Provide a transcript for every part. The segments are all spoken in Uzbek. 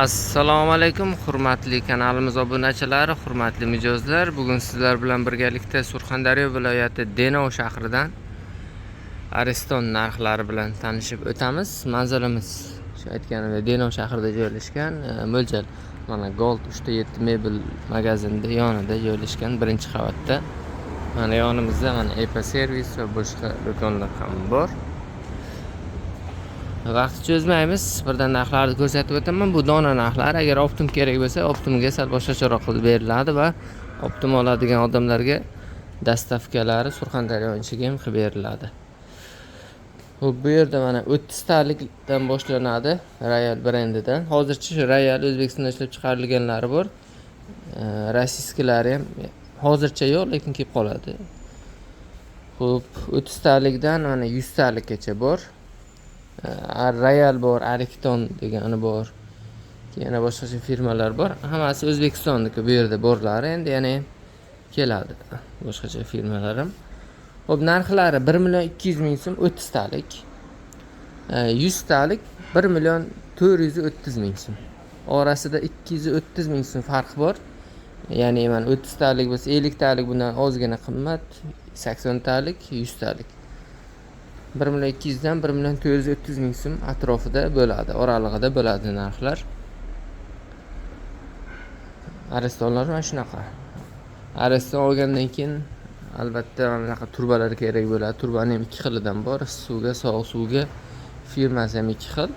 assalomu alaykum hurmatli kanalimiz obunachilari hurmatli mijozlar. Bugun sizlar bilan birgalikda surxondaryo viloyati denov shahridan ariston narxlari bilan tanishib o'tamiz. Manzilimiz shu aytganimdek denov shahrida joylashgan e, mo'ljal mana gold uchta yetti mebel magazinni yonida joylashgan birinchi qavatda. Mana yonimizda mana epa servis va boshqa do'konlar ham bor. Vaqtni cho'zmaymiz. Birdan narxlarni ko'rsatib o'taman. Bu dona narxlari agar optim kerak bo'lsa optimga sal boshqacharoq qilib beriladi va optim oladigan odamlarga dastavkalari surxondaryo ichiga ham qilib beriladi. Xo'p, bu yerda mana o'ttiztalikdan boshlanadi royal brendidan. Hozircha shu royal o'zbekistonda ishlab chiqarilganlari bor. Rossiyskilari ham hozircha yo'q lekin kelib qoladi. Xo'p, o'ttiztalikdan mana yuztalikgacha bor. Э, royal bor arikton degani bor. Yana boshqacha firmalar bor. Hammasi o'zbekistonniki bu yerda borlari endi yana ham keladi. Boshqacha firmalar ham ho'p narxlari bir million ikki yuz ming so'm o'ttiztalik. Э, yuztalik bir million to'rt yuz o'ttiz ming so'm. Orasida ikki yuz o'ttiz ming so'm farq bor. Ya'ni mana o'ttiztalik bo'lsa elliktalik bundan ozgina qimmat saksontalik yuztalik. Bir million ikki yuzdan bir million to'rt yuz o'ttiz ming so'm atrofida bo'ladi oralig'ida bo'ladi narxlar. Aristonlar mana shunaqa. Ariston olgandan keyin albatta mana bunaqa turbalar kerak bo'ladi. Turbani ham ikki xilidan bor suvga sovuq suvga firmasi ham ikki xil.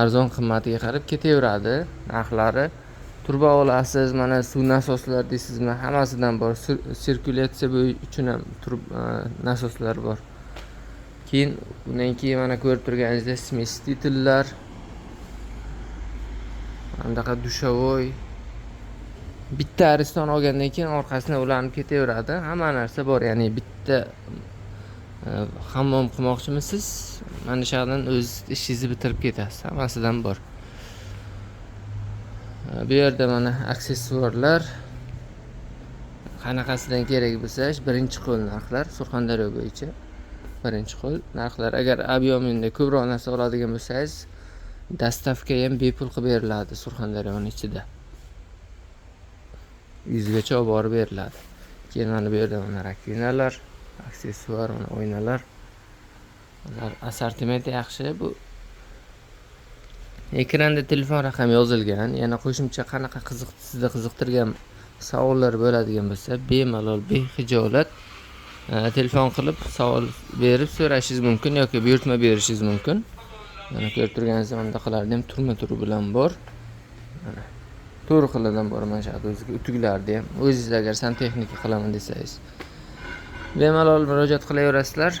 Arzon qimmatiga qarab ketaveradi narxlari. Turba olasiz mana suv nasoslar deysizmi hammasidan bor. Sirkulyatsiya uchun ham e, nasoslar bor. Keyin undan keyin mana ko'rib turganingizdek smestitellar bunaqa dushovoy bitta ariston olgandan keyin orqasidan ulanib ketaveradi hamma narsa bor ya'ni bitta e, hammom qilmoqchimisiz mana shu yoqdan o'z ishingizni bitirib ketasiz hammasidan bor. E, bu yerda mana aksessuarlar. Qanaqasidan kerak bo'lsa birinchi qo'l narxlar surxondaryo bo'yicha birinchi qo'l narxlar. Agar объемida ko'proq narsa oladigan bo'lsangiz dastavka ham bepul qilib beriladi surxondaryoni ichida. Yuzgacha olib borib beriladi. Keyin mana bu yerda mana rakvinalar aksessuar mana oynalar. Assortimenti yaxshi. Bu ekranda telefon raqami yozilgan. Yana qo'shimcha qanaqa qiziq sizni qiziqtirgan savollar bo'ladigan bo'lsa bemalol behijolat. Telefon qilib savol berib so'rashingiz mumkin yoki buyurtma berishingiz mumkin. Mana ko'rib turganingizdek bunaqalarni ham turma turi bilan bor. Mana to'rt xilidan bor mana shu o'ziga utuklarni ham o'zingiz agar santexnika qilaman desangiz. Bemalol murojaat qilaverasizlar.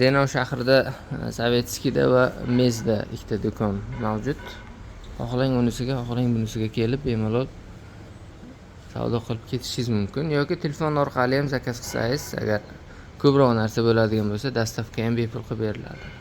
Denov shahrida e, sovetskiyda va mezda ikkita do'kon mavjud. Xohlang unisiga xohlang bunisiga kelib bemalol savdo qilib ketishingiz mumkin. Yoki telefon orqali ham zakaz qilsangiz agar ko'proq narsa bo'ladigan bo'lsa dastavka ham bepul qilib beriladi.